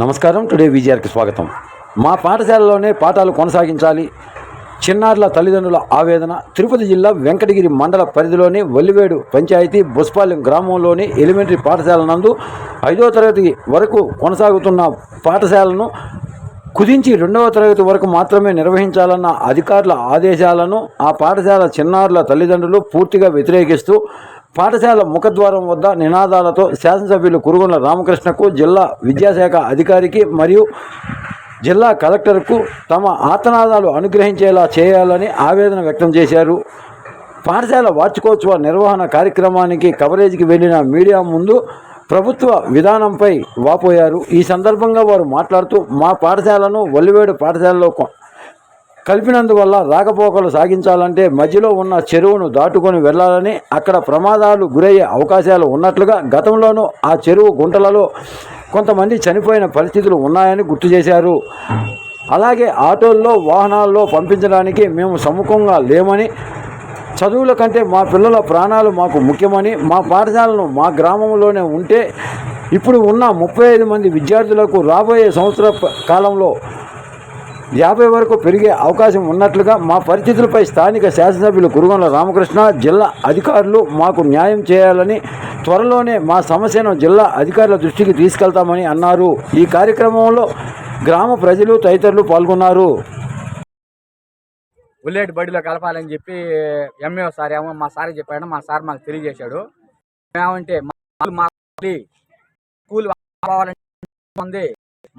నమస్కారం. టుడే విజయార్కి స్వాగతం. మా పాఠశాలలోనే పాఠాలు కొనసాగించాలి. చిన్నారుల తల్లిదండ్రుల ఆవేదన తిరుపతి జిల్లా వెంకటగిరి మండల పరిధిలోని వల్లివేడు పంచాయతీ బుస్పాలెం గ్రామంలోని ఎలిమెంటరీ పాఠశాల నందు ఐదో తరగతి వరకు కొనసాగుతున్న పాఠశాలను కుదించి రెండవ తరగతి వరకు మాత్రమే నిర్వహించాలన్న అధికారుల ఆదేశాలను ఆ పాఠశాల చిన్నారుల తల్లిదండ్రులు పూర్తిగా వ్యతిరేకిస్తూ పాఠశాల ముఖద్వారం వద్ద నినాదాలతో శాసనసభ్యులు కురుగొండ రామకృష్ణకు జిల్లా విద్యాశాఖ అధికారికి మరియు జిల్లా కలెక్టర్కు తమ ఆతనాదాలు అనుగ్రహించేలా చేయాలని ఆవేదన వ్యక్తం చేశారు. పాఠశాల వార్షికోత్సవ నిర్వహణ కార్యక్రమానికి కవరేజ్కి వెళ్ళిన మీడియా ముందు ప్రభుత్వ విధానంపై వాపోయారు. ఈ సందర్భంగా వారు మాట్లాడుతూ మా పాఠశాలను వల్లివేడు పాఠశాలలో కలిపినందువల్ల రాకపోకలు సాగించాలంటే మధ్యలో ఉన్న చెరువును దాటుకొని వెళ్ళాలని అక్కడ ప్రమాదాలు గురయ్యే అవకాశాలు ఉన్నట్లుగా గతంలోనూ ఆ చెరువు గుంటలలో కొంతమంది చనిపోయిన పరిస్థితులు ఉన్నాయని గుర్తు చేశారు. అలాగే ఆటోల్లో వాహనాల్లో పంపించడానికి మేము సముఖంగా లేమని చదువుల కంటే మా పిల్లల ప్రాణాలు మాకు ముఖ్యమని మా పాఠశాలను మా గ్రామంలోనే ఉంటే ఇప్పుడు ఉన్న ముప్పై ఐదు మంది విద్యార్థులకు రాబోయే సంవత్సర కాలంలో యాభై వరకు పెరిగే అవకాశం ఉన్నట్లుగా మా పరిస్థితులపై స్థానిక శాసనసభ్యులు కురుగొండ రామకృష్ణ జిల్లా అధికారులు మాకు న్యాయం చేయాలని త్వరలోనే మా సమస్యను జిల్లా అధికారుల దృష్టికి తీసుకెళ్తామని అన్నారు. ఈ కార్యక్రమంలో గ్రామ ప్రజలు తదితరులు పాల్గొన్నారు. బుల్లెట్ బడిలో కలపాలని చెప్పి ఎంఏ సార్ ఏమో మా సార్ చెప్పాడు మా సార్ మాకు తెలియజేశాడు. ఏమంటే మా స్కూల్ మా కావాలని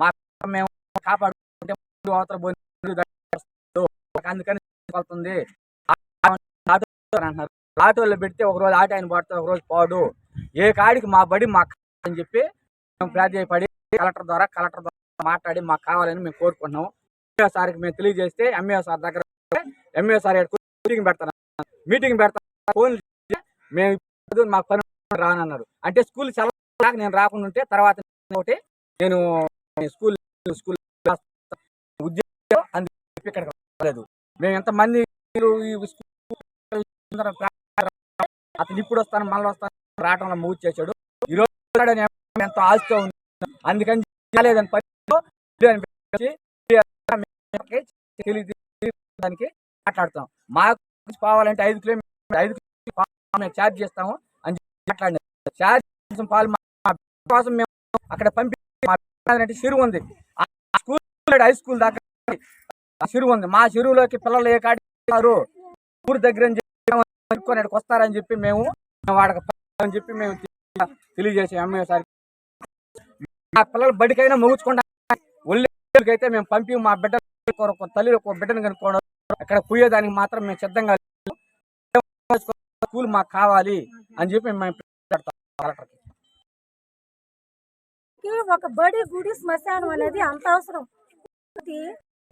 మా మేము కాపాడు వాతర అందుకని వెళ్తుంది. ఆటో అంటున్నారు. ఆటోలో పెడితే ఒక రోజు ఆటో ఆయన పడితే ఒక రోజు ఏ కాడికి మా బడి మాకు అని చెప్పి మేము ప్రాధాన్యపడి కలెక్టర్ ద్వారా కలెక్టర్ ద్వారా మాట్లాడి మాకు కావాలని మేము కోరుకుంటున్నాం. ఎంఏ సార్కి మేము తెలియజేస్తే ఎంఏ సార్ దగ్గర ఎంఏ సార్ మీటింగ్ పెడతాను మీటింగ్ పెడతాను ఫోన్ మేము మాకు పని రానన్నారు. అంటే స్కూల్ సెలవు నేను రాకుండా ఉంటే తర్వాత ఒకటి నేను స్కూల్ స్కూల్ ఉద్యోగం ఇక్కడ రాలేదు మేము ఎంతమంది ఈ స్కూల్ అతను ఇప్పుడు వస్తాను మళ్ళీ వస్తాను రావడంలో మూవ్ చేశాడు ఈ రోజు ఎంతో ఆశతో ఉంది అందుకని రాలేదని దానికి మాట్లాడతాం మాకు పోవాలంటే ఐదు కిలోమీటర్ ఐదు కిలోమీటర్ మేము ఛార్జ్ చేస్తాము అని చెప్పి మాట్లాడినాం ఛార్జ్ కోసం పాలు మా కోసం మేము అక్కడ పంపి అంటే చెరువు ఉంది ఆ స్కూల్ హై స్కూల్ దాకా చెరువు ఉంది. మా చెరువులోకి పిల్లలు ఏ కాడిస్తారు ఊరు దగ్గర అని వస్తారని చెప్పి మేము వాడక అని చెప్పి మేము తెలియజేసాం. ఎంఏ సార్ మా పిల్లలు బడికైనా ముగించుకుంటా అయితే మేము పంపి మా బిడ్డ కొరకు తల్లి ఒక బిడ్డను కనుక్కోవడం అక్కడ పోయేదానికి మాత్రం మేము సిద్ధంగా స్కూల్ మాకు కావాలి అని చెప్పి మేము కలెక్టర్కి. ఒక బడి గుడి శ్మశానం అనేది అంత అవసరం. కాబట్టి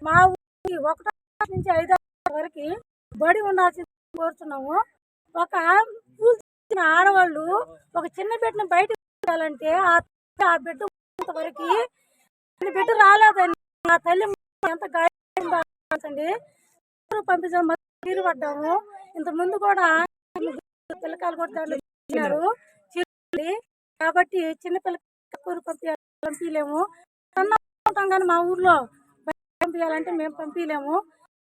మా ఊరికి ఒకటో నుంచి ఐదో వరకు బడి ఉండాల్సింది కోరుతున్నాము. ఒక పూజ ఆడవాళ్ళు ఒక చిన్న బిడ్డను బయట తీయాలంటే ఆ బిడ్డ వరకు బిడ్డ రాలేదని ఆ తల్లి ఎంత గాయండి పంపించడం తీరు పడ్డాము. ఇంత ముందు కూడా పిల్లకాయలు కూడా కాబట్టి చిన్న పిల్లలు పంపించలేము. అన్న ఉంటాం కానీ మా ఊర్లో పంపించాలంటే మేము పంపించలేము.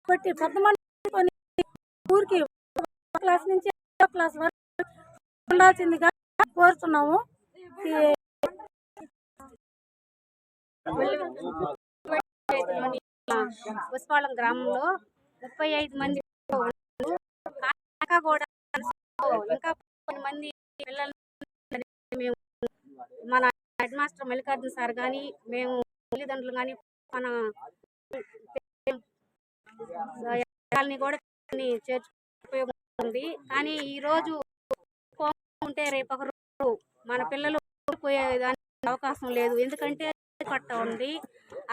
కాబట్టి కొంతమంది ఊరికి క్లాస్ నుంచి క్లాస్ వరకు ఉండాల్సిందిగా కోరుతున్నాము. పుష్పాళం గ్రామంలో ముప్పై ఐదు మంది కూడా ఇంకా కొన్ని మంది పిల్లలు మేము మన హెడ్ మాస్టర్ మల్లికార్జున సార్ కానీ మేము తల్లిదండ్రులు కానీ మన కూడా కొన్ని కానీ ఈ రోజు ఉంటే రేపు రోజు మన పిల్లలు పోయేదానికి అవకాశం లేదు. ఎందుకంటే కట్ట ఉంది.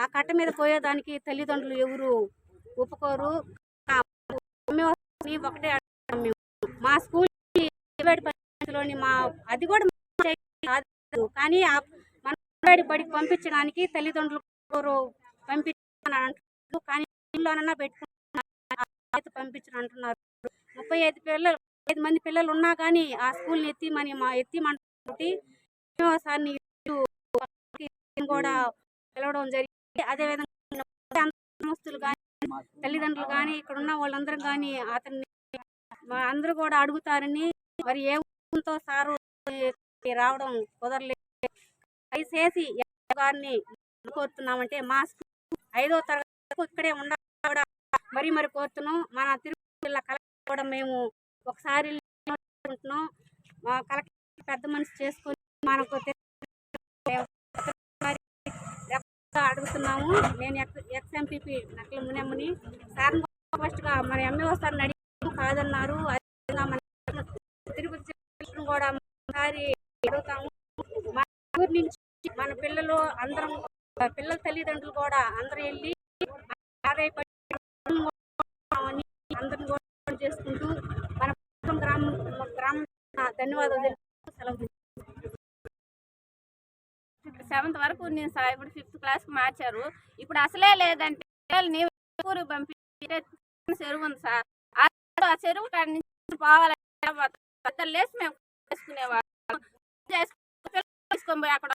ఆ కట్ట మీద పోయేదానికి తల్లిదండ్రులు ఎవరు ఒప్పుకోరు. ఒకటే మా స్కూల్ ప్రైవేట్ పంచాయతీలోని మా అది కూడా కాదు కానీ మన బడికి పంపించడానికి తల్లిదండ్రులు ఎవరు అంటున్నారు కానీ ఇంట్లోనన్నా పెట్టుకున్నారు. పంపించని అంటున్నారు. ముప్పై ఐదు పిల్లలు ఐదు మంది పిల్లలు ఉన్నా కానీ ఆ స్కూల్ని ఎత్తిమని మా ఎత్తిమంటే సార్ని కూడా పిలవడం జరిగింది. అదేవిధంగా గ్రామస్తులు కానీ తల్లిదండ్రులు కానీ ఇక్కడ ఉన్న వాళ్ళందరూ కానీ అతన్ని అందరూ కూడా అడుగుతారని మరి ఏ ఊరితో సారు రావడం కుదరలేదు. దయచేసి ఎమ్మెల్యే గారిని కోరుతున్నామంటే మా స్కూల్ ఐదో తరగతి ఇక్కడే ఉండాలి. కూడా మరి మరి కోరుతున్నాం. మన తిరుపతి జిల్లా కలెక్టర్ కూడా మేము ఒకసారి ఉంటున్నాం మా కలెక్టర్ పెద్ద మనిషి చేసుకొని మనకు అడుగుతున్నాము. నేను ఎక్స్ ఎంపీపీ నకల మునెమ్మని. సార్ ఫస్ట్గా మన ఎంఏఓ సార్ని అడిగి కాదన్నారు. అదేవిధంగా మన తిరుపతి జిల్లా కూడా ఒకసారి అడుగుతాము. మన ఊరి నుంచి మన పిల్లలు అందరం పిల్లల తల్లిదండ్రులు కూడా అందరూ వెళ్ళి ఆదాయపడి అందరం కూడా చేసుకుంటూ మన గ్రామం గ్రామం ధన్యవాదాలు తెలుపుతూ సెలవు సెవెంత్ వరకు నేను సార్ ఇప్పుడు ఫిఫ్త్ క్లాస్కి మార్చారు. ఇప్పుడు అసలే లేదంటే పిల్లల్ని ఊరు పంపించే చెరువు ఉంది సార్. ఆ చెరువు కాడి నుంచి పోవాలంటే లేసి మేము చేసుకునేవాళ్ళం. తీసుకొని పోయి అక్కడ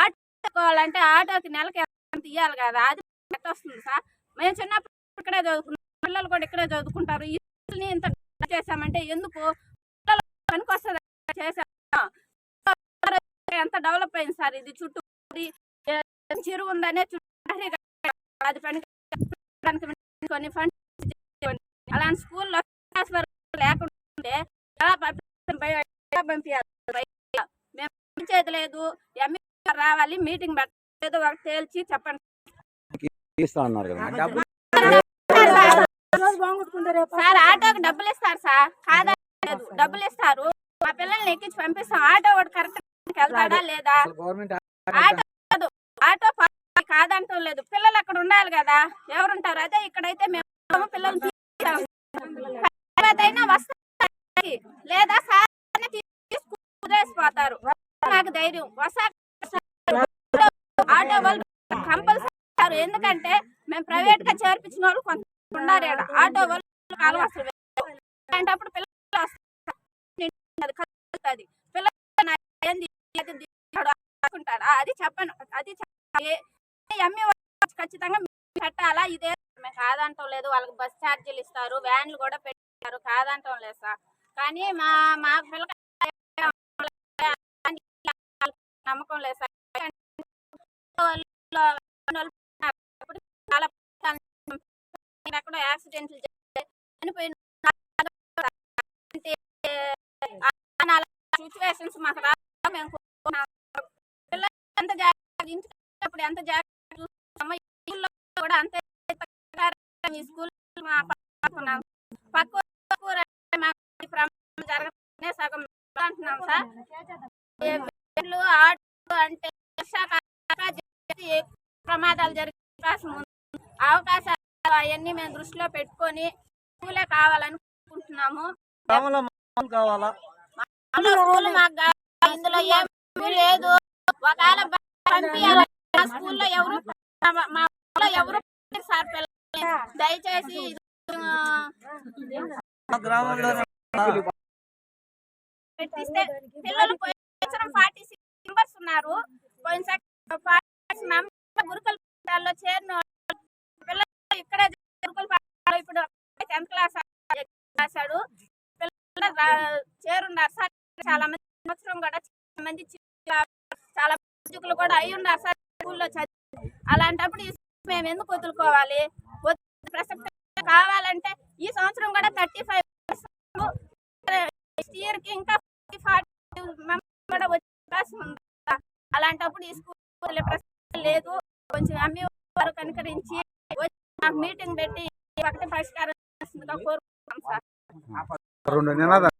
ఆటో ఆటోకి నెలకి ఎంత ఇవ్వాలి కదా. అది ఎట్ట వస్తుంది సార్. మేము చిన్నప్పుడు ఇక్కడే చదువుకున్నాం. పిల్లలు కూడా ఇక్కడే చదువుకుంటారు. ఈ స్కూల్ని ఇంత చేసామంటే ఎందుకు? పిల్లలు పనికి వస్తుంది. చేసాం ఎంత డెవలప్ అయింది సార్ ఇది? చుట్టూ చెరువు ఉందనే చుట్టూ అది పని కొన్ని ఫండ్స్ అలాంటి స్కూల్లో క్లాస్ వరకు లేకుండా ఉంటే ఎలా పంపించాలి? మేము పంపించేది లేదు. ఎంఈ రావాలి. మీటింగ్ పెట్టాలి ఏదో ఒకటి తేల్చి చెప్పండి. ఇస్తా అన్నారు కదా డబ్బులు రోజు బాగుంటుంది రేపు సార్ ఆటోకి డబ్బులు ఇస్తారు సార్. కాదా లేదు. డబ్బులు ఇస్తారు మా పిల్లల్ని ఎక్కించి పంపిస్తాం. ఆటో ఒకటి కరెక్ట్ వెళ్తాడా లేదా? గవర్నమెంట్ ఆటో కాదు. ఆటో కాదంటం లేదు. పిల్లలు అక్కడ ఉండాలి కదా. ఎవరుంటారు? అదే ఇక్కడైతే మేము పిల్లలు వస్తారు లేదా సార్ కుదిరేసిపోతారు నాకు ధైర్యం. వస్తాక ఆటో వాళ్ళు కంపల్సరీ ఎందుకంటే మేము ప్రైవేట్గా చేర్పించిన వాళ్ళు కొంత ఉన్నారు. ఆటో వాళ్ళు కాలం అసలు అలాంటప్పుడు పిల్లలు కలుగుతుంది పిల్లలు అనుకుంటాడు. అది చెప్పను అది ఎమ్మె ఖచ్చితంగా పెట్టాలా? ఇదే మేము కాదంటం లేదు. వాళ్ళకి బస్ ఛార్జీలు ఇస్తారు వ్యాన్లు కూడా పెట్టారు. కాదంటం లేదు సార్. కానీ మా మా పిల్లక నమ్మకం లేదు సార్. ఎక్కడ యాక్సిడెంట్లు చనిపోయిన సిచ్యువేషన్స్ మాకు రా మేము పిల్లలు ఎంత జాగ్రత్త ఎంత జాగ్రత్త కూడా అంతే జాగ్రత్తగా స్కూల్ మా పక్కన పక్క అంటే జరగనే సగం అంటున్నాం సార్. ఆటో అంటే ప్రమాదాలు జరిగే అవకాశం అవకాశాలు అవన్నీ మేము దృష్టిలో పెట్టుకొని స్కూలే కావాలనుకుంటున్నాము. కావాలా? స్కూల్ మాకు. ఇందులో ఏమీ లేదు. ఒకవేళ స్కూల్లో ఎవరు మా- ఊళ్ళో ఎవరు సార్ పిల్లల్ని దయచేసి పెట్టిస్తే పిల్లలు సంవత్సరం ఫార్టీ సిక్స్ మెంబర్స్ ఉన్నారు. పోయిన గురుకుల చేరిన వాళ్ళు. పిల్లలు ఇక్కడే గురుకుల పాఠశాలలో ఇప్పుడు టెన్త్ క్లాస్ రాశాడు. చేరున్నారు. సార్ చాలా మంది సంవత్సరం కూడా చాలా మంది చాలా ఉద్యోగులు కూడా అయి ఉన్నారు సార్ స్కూల్లో చదివి. అలాంటప్పుడు మేము ఎందుకు వదులుకోవాలి? ప్రసక్తి కావాలంటే ఈ సంవత్సరం కూడా థర్టీ ఫైవ్ నెక్స్ట్ ఇయర్కి ఇంకా ఫార్టీ మెంబర్స్ కూడా వచ్చే అవకాశం ఉంది. అలాంటప్పుడు ఈ స్కూల్ ప్రశ్న లేదు. కొంచెం అమ్మి వారు కనుకరించి మీటింగ్ పెట్టి ఒకటి పరిష్కారం చేస్తుందిగా రెండు నినాదాలు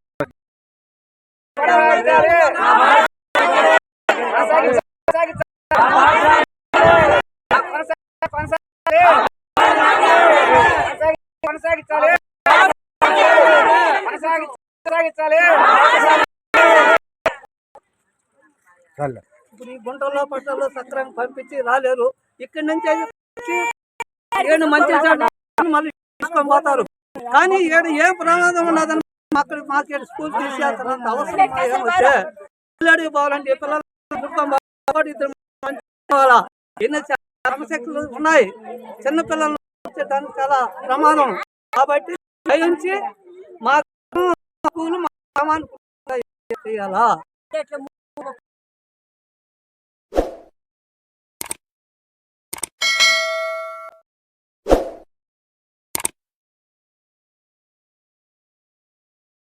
కొనసాగించాలి కొనసాగించాలి ఇప్పుడు ఈ గుంటల్లో పట్టణంలో సక్రమంగా పంపించి రాలేరు ఇక్కడి నుంచి ఏడు మంచి మళ్ళీ పోతారు. కానీ ఏడు ఏ ప్రమాదం ఉన్నదని అక్కడ మాకు స్కూల్ తీసేస్తున్నంత అవసరం ఏమొచ్చే పిల్లడికి పోవాలంటే పిల్లలు ఇద్దరు ఎన్నో పోవాలా క్రమశిక్షలు ఉన్నాయి. చిన్నపిల్లలు వచ్చేదానికి చాలా ప్రమాదం. కాబట్టి దయించి మా స్కూల్ మా గ్రామానికి చేయాలా?